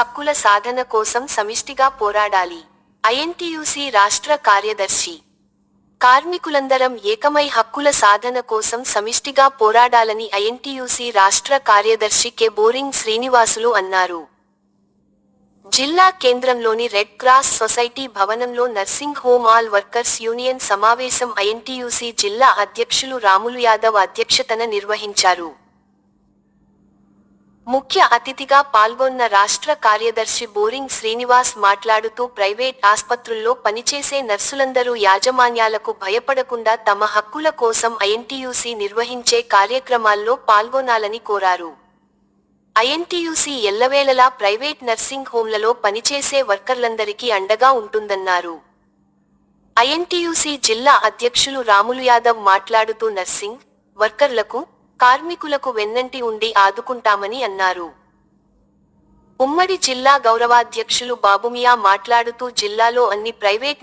హక్కుల సాధన కోసం సమిష్టిగా పోరాడాలి. ఐఎన్టీయూసీ రాష్ట్ర కార్యదర్శి. కార్మికులందరం ఏకమై హక్కుల సాధన కోసం సమిష్టిగా పోరాడాలని ఐఎన్టీయూసీ రాష్ట్ర కార్యదర్శి కె. బోరింగ్ శ్రీనివాసులు అన్నారు. జిల్లా కేంద్రంలోని రెడ్ క్రాస్ సొసైటీ భవనంలో nursing home all workers union సమావేశం ఐఎన్టీయూసీ జిల్లా అధ్యక్షులు రాములు యాదవ్ అధ్యక్షతన నిర్వహించారు. ముఖ్య అతిథిగా పాల్గొన్న రాష్ట్ర కార్యదర్శి బోరింగ్ శ్రీనివాస్ మాట్లాడుతూ ప్రైవేట్ ఆస్పత్రుల్లో పనిచేసే నర్సులందరూ యాజమాన్యాలకు భయపడకుండా తమ హక్కుల కోసం ఐఎన్టీయూసీ నిర్వహించే కార్యక్రమాల్లో పాల్గొనాలని కోరారు. ఐఎన్టీయూసీ ఎల్లవేళలా ప్రైవేట్ నర్సింగ్ హోంలలో పనిచేసే వర్కర్లందరికీ అండగా ఉంటుందన్నారు. ఐఎన్టీయూసీ జిల్లా అధ్యక్షులు రాములు యాదవ్ మాట్లాడుతూ నర్సింగ్ వర్కర్లకు కార్మికులకు వెన్నంటి ఉండి ఆదుకుంటామని అన్నారు. ఉమ్మడి జిల్లా గౌరవాధ్యక్షులు బాబుమియా మాట్లాడుతూ జిల్లాలో అన్ని ప్రైవేట్